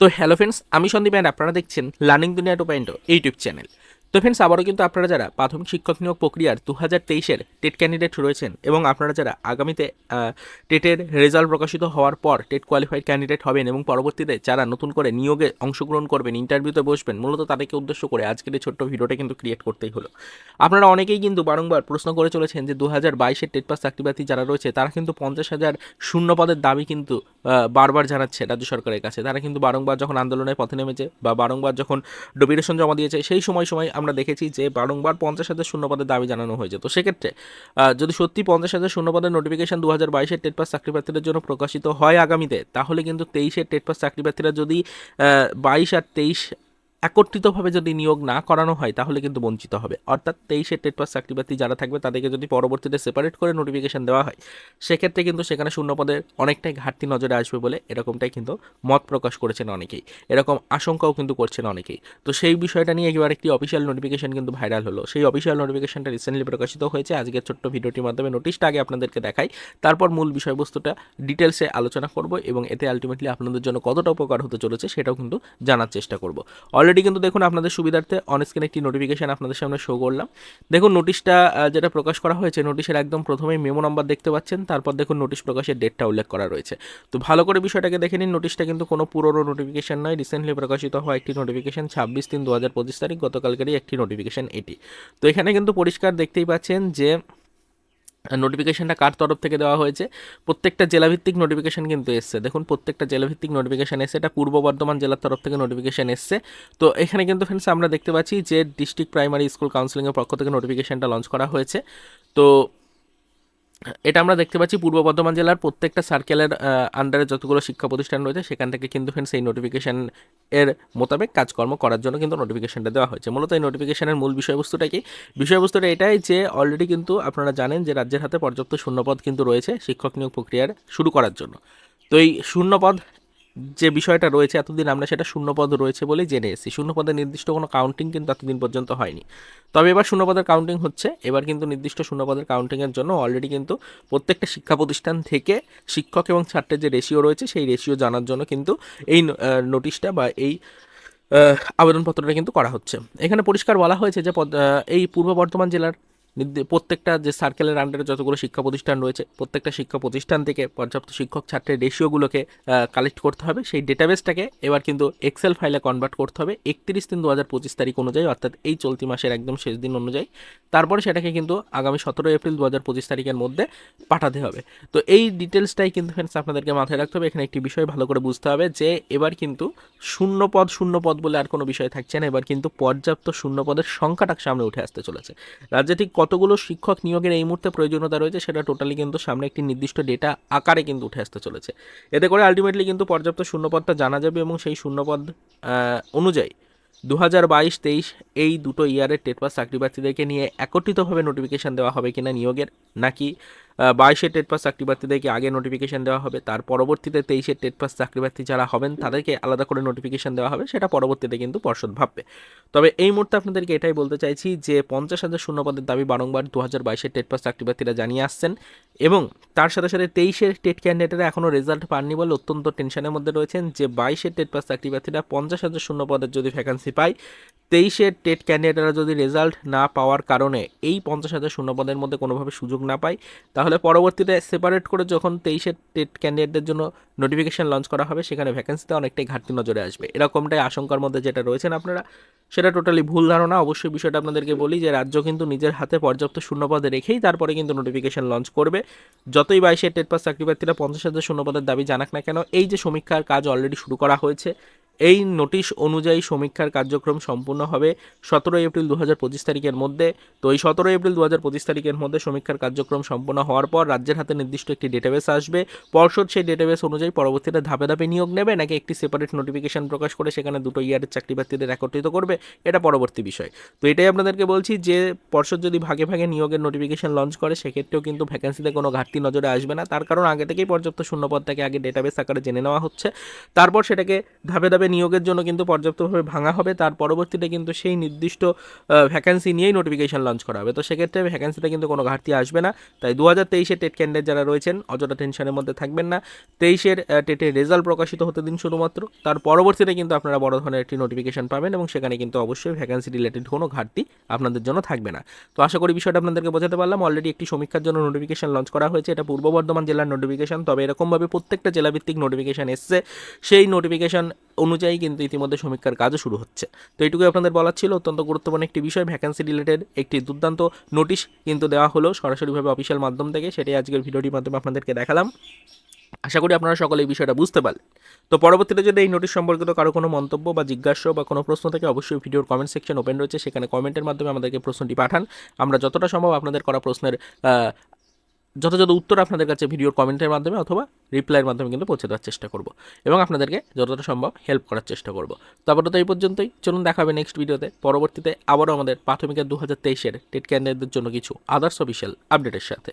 তো hello friends আমি Sandeep and আপনারা দেখছেন learning Duniya two point YouTube channel তো ফ্রেন্ডস আবারও কিন্তু আপনারা যারা প্রাথমিক শিক্ষক নিয়োগ প্রক্রিয়ার দু হাজার তেইশের টেট ক্যান্ডিডেট রয়েছেন এবং আপনারা যারা আগামীতে টেটের রেজাল্ট প্রকাশিত হওয়ার পর টেট কোয়ালিফাইড ক্যান্ডিডেট হবেন এবং পরবর্তীতে যারা নতুন করে নিয়োগে অংশগ্রহণ করবেন ইন্টারভিউতে বসবেন, মূলত তাদেরকে উদ্দেশ্য করে আজকের এই ছোট্ট ভিডিওটা কিন্তু ক্রিয়েট করতেই হলো। আপনারা অনেকেই কিন্তু বারংবার প্রশ্ন করে চলেছেন যে দু হাজার বাইশের টেট পাস চাকরিপ্রার্থী যারা রয়েছে, তারা কিন্তু পঞ্চাশ হাজার শূন্য পদের দাবি কিন্তু বারবার জানাচ্ছে রাজ্য সরকারের কাছে। তারা কিন্তু বারংবার যখন আন্দোলনের পথে নেমেছে বা বারংবার যখন ডোমিনেশন জমা দিয়েছে, সেই সময় সময় আমরা দেখেছি যে বারংবার পঞ্চাশ হাজার শূন্যপদের দাবি জানানো হয়েছে তো সেক্ষেত্রে যদি সত্যি পঞ্চাশ হাজার শূন্যপদের নোটিফিকেশন দু হাজার বাইশের টেট পাস চাকরি প্রার্থীদের জন্য প্রকাশিত হয় আগামীতে, তাহলে কিন্তু তেইশের টেট পাস চাকরি প্রার্থীরা যদি বাইশ আর তেইশ একত্রিতভাবে যদি নিয়োগ না করানো হয়, তাহলে কিন্তু বঞ্চিত হবে। অর্থাৎ তেইশে টেট পাস চাকরিপ্রার্থী যারা থাকবে, তাদেরকে যদি পরবর্তীতে সেপারেট করে নোটিফিকেশান দেওয়া হয়, সেক্ষেত্রে কিন্তু সেখানে শূন্য পদের অনেকটাই ঘাটতি নজরে আসবে বলে এরকমটাই কিন্তু মত প্রকাশ করেছেন অনেকেই। এরকম আশঙ্কাও কিন্তু করছেন অনেকেই। তো সেই বিষয়টা নিয়ে এবার একটি অফিসিয়াল নোটিফিকেশান কিন্তু ভাইরাল হলো। সেই অফিসিয়াল নোটিফিকেশনটা রিসেন্টলি প্রকাশিত হয়েছে। আজকের ছোট্ট ভিডিওটির মাধ্যমে নোটিশটা আগে আপনাদেরকে দেখাই। তারপর মূল বিষয়বস্তুটা ডিটেলসে আলোচনা করব এবং এতে আলটিমেটলি আপনাদের জন্য কতটা উপকার হতে চলেছে, সেটাও কিন্তু জানার চেষ্টা করব। অলরেডি কিন্তু দেখুন আপনাদের সুবিধার্থে অনস্ক্রিন একটি নোটিফিকেশন আপনাদের সামনে শো করলাম। দেখুন নোটিশটা যেটা প্রকাশ করা হয়েছে নোটিশের একদম প্রথমেই মেমো নাম্বার দেখতে পাচ্ছেন। তারপর দেখুন নোটিশ প্রকাশের ডেটটা উল্লেখ করা রয়েছে। তো ভালো করে বিষয়টাকে দেখে নিন। নোটিশটা কিন্তু কোনো পুরোনো নোটিফিকেশন নয়। রিসেন্টলি প্রকাশিত হওয়া একটি নোটিফিকেশন ছাব্বিশ তিন দু হাজার পঁচিশ তারিখ, গতকালকেরই একটি নোটিফিকেশন এটি। তো এখানে কিন্তু পরিষ্কার দেখতেই পাচ্ছেন যে নোটিফিকেশনটা কার তরফ থেকে দেওয়া হয়েছে? প্রত্যেকটা জেলাভিত্তিক নোটিফিকেশান কিন্তু এসছে। দেখুন, প্রত্যেকটা জেলাভিত্তিক নোটিফিকেশান এসছে। এটা পূর্ব বর্ধমান জেলার তরফ থেকে নোটিফিকেশন এসছে। তো এখানে কিন্তু ফ্রেন্ডস আমরা দেখতে পাচ্ছি যে ডিস্ট্রিক্ট প্রাইমারি স্কুল কাউন্সিলিংয়ের পক্ষ থেকে নোটিফিকেশানটা লঞ্চ করা হয়েছে। তো এটা আমরা দেখতে পাচ্ছি পূর্ব বর্ধমান জেলার প্রত্যেকটা সার্কেলের আন্ডারে যতগুলো শিক্ষা প্রতিষ্ঠান রয়েছে, সেখান থেকে কিন্তু ফ্রেন্ডস এই নোটিফিকেশান এর মোতাবেক কাজকর্ম করার জন্য কিন্তু নোটিফিকেশানটা দেওয়া হয়েছে। মূলত এই নোটিফিকেশানের মূল বিষয়বস্তুটা কি? বিষয়বস্তুটা এটাই যে অলরেডি কিন্তু আপনারা জানেন যে রাজ্যের হাতে পর্যাপ্ত শূন্যপদ কিন্তু রয়েছে শিক্ষক নিয়োগ প্রক্রিয়ার শুরু করার জন্য। তো এই শূন্যপদ যে বিষয়টা রয়েছে এতদিন আমরা সেটা শূন্যপদ রয়েছে বলেই জেনে এসেছি। শূন্যপদের নির্দিষ্ট কোনো কাউন্টিং কিন্তু এতদিন পর্যন্ত হয়নি। তবে এবার শূন্যপদের কাউন্টিং হচ্ছে। এবার কিন্তু নির্দিষ্ট শূন্যপদের কাউন্টিংয়ের জন্য অলরেডি কিন্তু প্রত্যেকটা শিক্ষা প্রতিষ্ঠান থেকে শিক্ষক এবং ছাত্রের যে রেশিও রয়েছে, সেই রেশিও জানার জন্য কিন্তু এই নোটিশটা বা এই আবেদনপত্রটা কিন্তু করা হচ্ছে। এখানে পরিষ্কার বলা হয়েছে যে এই পূর্ব বর্ধমান জেলার প্রত্যেকটা যে সার্কেলের আন্ডারে যতগুলো শিক্ষা প্রতিষ্ঠান রয়েছে, প্রত্যেকটা শিক্ষা প্রতিষ্ঠান থেকে পর্যাপ্ত শিক্ষক ছাত্রের রেশিওগুলোকে কালেক্ট করতে হবে। সেই ডেটাবেসটাকে এবার কিন্তু এক্সেল ফাইলে কনভার্ট করতে হবে। একত্রিশ তিন দু হাজার পঁচিশ তারিখ অনুযায়ী, অর্থাৎ এই চলতি মাসের একদম শেষ দিন অনুযায়ী। তারপরে সেটাকে কিন্তু আগামী সতেরো এপ্রিল দু হাজার পঁচিশ তারিখের মধ্যে পাঠাতে হবে। তো এই ডিটেলসটাই কিন্তু ফ্রেন্ডস আপনাদেরকে মাথায় রাখতে হবে। এখানে একটি বিষয় ভালো করে বুঝতে হবে যে, এবার কিন্তু শূন্য পদ শূন্য পদ বলে আর কোনো বিষয় থাকছে না। এবার কিন্তু পর্যাপ্ত শূন্য পদের সংখ্যাটা সামনে উঠে আসতে চলেছে। রাজ্যে ঠিক কতগুলো শিক্ষক নিয়োগের এই মুহূর্তে প্রয়োজনীয়তা রয়েছে সেটা টোটালি কিন্তু সামনে একটি নির্দিষ্ট ডেটা আকারে কিন্তু উঠে আসতে চলেছে। এতে করে আলটিমেটলি কিন্তু পর্যাপ্ত শূন্যপদটা জানা যাবে এবং সেই শূন্যপদ অনুযায়ী দু হাজার বাইশ তেইশ এই দুটো ইয়ারের টেট পাস চাকরি প্রার্থীদেরকে নিয়ে একত্রিতভাবে নোটিফিকেশান দেওয়া হবে কিনা নিয়োগের, নাকি বাইশের টেট পাস চাকরি প্রার্থীদেরকে আগে নোটিফিকেশান দেওয়া হবে, তার পরবর্তীতে তেইশের টেট পাস চাকরি প্রার্থী যারা হবেন, তাদেরকে আলাদা করে নোটিফিকেশান দেওয়া হবে, সেটা পরবর্তীতে কিন্তু পর্ষদ ভাববে। তবে এই মুহূর্তে আপনাদেরকে এটাই বলতে চাইছি যে, পঞ্চাশ হাজার শূন্যপদের দাবি বারংবার দু হাজার বাইশের টেট পাস চাকরি প্রার্থীরা জানিয়ে আসছেন এবং তার সাথে সাথে তেইশের টেট ক্যান্ডিডেটরা এখনও রেজাল্ট পাননি বলে অত্যন্ত টেনশনের মধ্যে রয়েছেন যে বাইশের টেট পাস চাকরি প্রার্থীরা পঞ্চাশ হাজার শূন্য পদের যদি ভ্যাকান্সি পায় তেইশের টেট ক্যান্ডিডেটরা যদি রেজাল্ট না পাওয়ার কারণে এই পঞ্চাশ হাজার শূন্য পদের মধ্যে কোনোভাবে সুযোগ না পায়, তাহলে পরবর্তীতে সেপারেট করে যখন তেইশের টেট ক্যান্ডিডেটদের জন্য নোটিফিকেশান লঞ্চ করা হবে, সেখানে ভ্যাকেন্সিতে অনেকটাই ঘাটতি নজরে আসবে। এরকমটাই আশঙ্কার মধ্যে যেটা রয়েছেন আপনারা, সেটা টোটালি ভুল ধারণা। অবশ্যই বিষয়টা আপনাদেরকে বলি যে, রাজ্য কিন্তু নিজের হাতে পর্যাপ্ত শূন্যপদে রেখেই তারপরে কিন্তু নোটিফিকেশান লঞ্চ করবে। যতই বাইশের টেট পাস চাকরি প্রার্থীরা পঞ্চাশ হাজার শূন্যপদের দাবি জানাক না কেন, এই যে সমীক্ষার কাজ অলরেডি শুরু করা হয়েছে এই নোটিশ অনুযায়ী সমীক্ষার কার্যক্রম সম্পূর্ণ হবে সতেরোই এপ্রিল দু হাজার পঁচিশ তারিখের মধ্যে। তো এই সতেরোই এপ্রিল দু হাজার পঁচিশ তারিখের মধ্যে সমীক্ষার কার্যক্রম সম্পূর্ণ হওয়ার পর রাজ্যের হাতে নির্দিষ্ট একটি ডেটাবেস আসবে। পর্ষদ সেই ডেটাবেস অনুযায়ী পরবর্তীতে ধাপে ধাপে নিয়োগ নেবে, নাকি একটি সেপারেট নোটিফিকেশন প্রকাশ করে সেখানে দুটো ইয়ারের চাকরি প্রার্থীদের একত্রিত করবে, এটা পরবর্তী বিষয়। তো এটাই আপনাদেরকে বলছি যে, পর্ষদ যদি ভাগে ভাগে নিয়োগের নোটিফিকেশন লঞ্চ করে, সেক্ষেত্রেও কিন্তু ভ্যাকেন্সিতে কোনো ঘাটতি নজরে আসবে না। তার কারণ আগে থেকেই পর্যাপ্ত শূন্যপদটাকে আগে ডেটাবেস আকারে জেনে নেওয়া হচ্ছে। তারপর সেটাকে ধাপে ধাপে নিয়োগের জন্য কিন্তু পর্যাপ্তভাবে ভাঙা হবে। তার পরবর্তীতে কিন্তু সেই নির্দিষ্ট ভ্যাকেন্সি নিয়েই নোটিফিকেশন লঞ্চ করা হবে। তো সেক্ষেত্রে ভ্যাকেন্সিতে কিন্তু কোনো ঘাটতি আসবে না। তাই দু হাজার তেইশে টেট ক্যান্ডিডেট যারা রয়েছেন, অযথা টেনশনের মধ্যে থাকবেন না। তেইশের টেটের রেজাল্ট প্রকাশিত হতে দিন শুধুমাত্র। তার পরবর্তীতে কিন্তু আপনারা বড় ধরনের একটি নোটিফিকেশন পাবেন এবং সেখানে কিন্তু অবশ্যই ভ্যাকেন্সি রিলেটেড কোনো ঘাটতি আপনাদের জন্য থাকবে না। তো আশা করি বিষয়টা আপনাদেরকে বোঝাতে পারলাম। অলরেডি একটি সমীক্ষার জন্য নোটিফিকেশন লঞ্চ করা হয়েছে। এটা পূর্ব বর্ধমান জেলার নোটিফিকেশন তবে এরকমভাবে প্রত্যেকটা জেলাভিত্তিক নোটিফিকেশন এসছে। সেই নোটিফিকেশন অনুযায়ী কিন্তু ইতিমধ্যে সমীক্ষার কাজও শুরু হচ্ছে। তো এইটুকুই আপনাদের বলার ছিল। অত্যন্ত গুরুত্বপূর্ণ একটি বিষয় ভ্যাকেন্সি রিলেটেড একটি দুর্দান্ত নোটিশ কিন্তু দেওয়া হলো সরাসরিভাবে অফিসিয়াল মাধ্যম থেকে। সেটাই আজকের ভিডিওটির মাধ্যমে আপনাদেরকে দেখালাম। আশা করি আপনারা সকলে এই বিষয়টা বুঝতে পারলেন। তো পরবর্তীতে যদি এই নোটিশ সম্পর্কিত কারও কোনো মন্তব্য বা জিজ্ঞাসা বা কোনো প্রশ্ন থেকে, অবশ্যই ভিডিওর কমেন্ট সেকশন ওপেন রয়েছে। সেখানে কমেন্টের মাধ্যমে আমাদেরকে প্রশ্নটি পাঠান। আমরা যতটা সম্ভব আপনাদের করা প্রশ্নের যথাযথ উত্তর আপনাদের কাছে ভিডিওর কমেন্টের মাধ্যমে অথবা রিপ্লাইয়ের মাধ্যমে কিন্তু পৌঁছে দেওয়ার চেষ্টা করব এবং আপনাদেরকে যতটা সম্ভব হেল্প করার চেষ্টা করব। তো আপাতত এই পর্যন্তই। চলুন দেখা হবে নেক্সট ভিডিওতে পরবর্তীতে আবারও আমাদের প্রাথমিকের দু হাজার তেইশের টেট ক্যান্ডিডেটদের জন্য কিছু আদার্স অফিসিয়াল আপডেটের সাথে।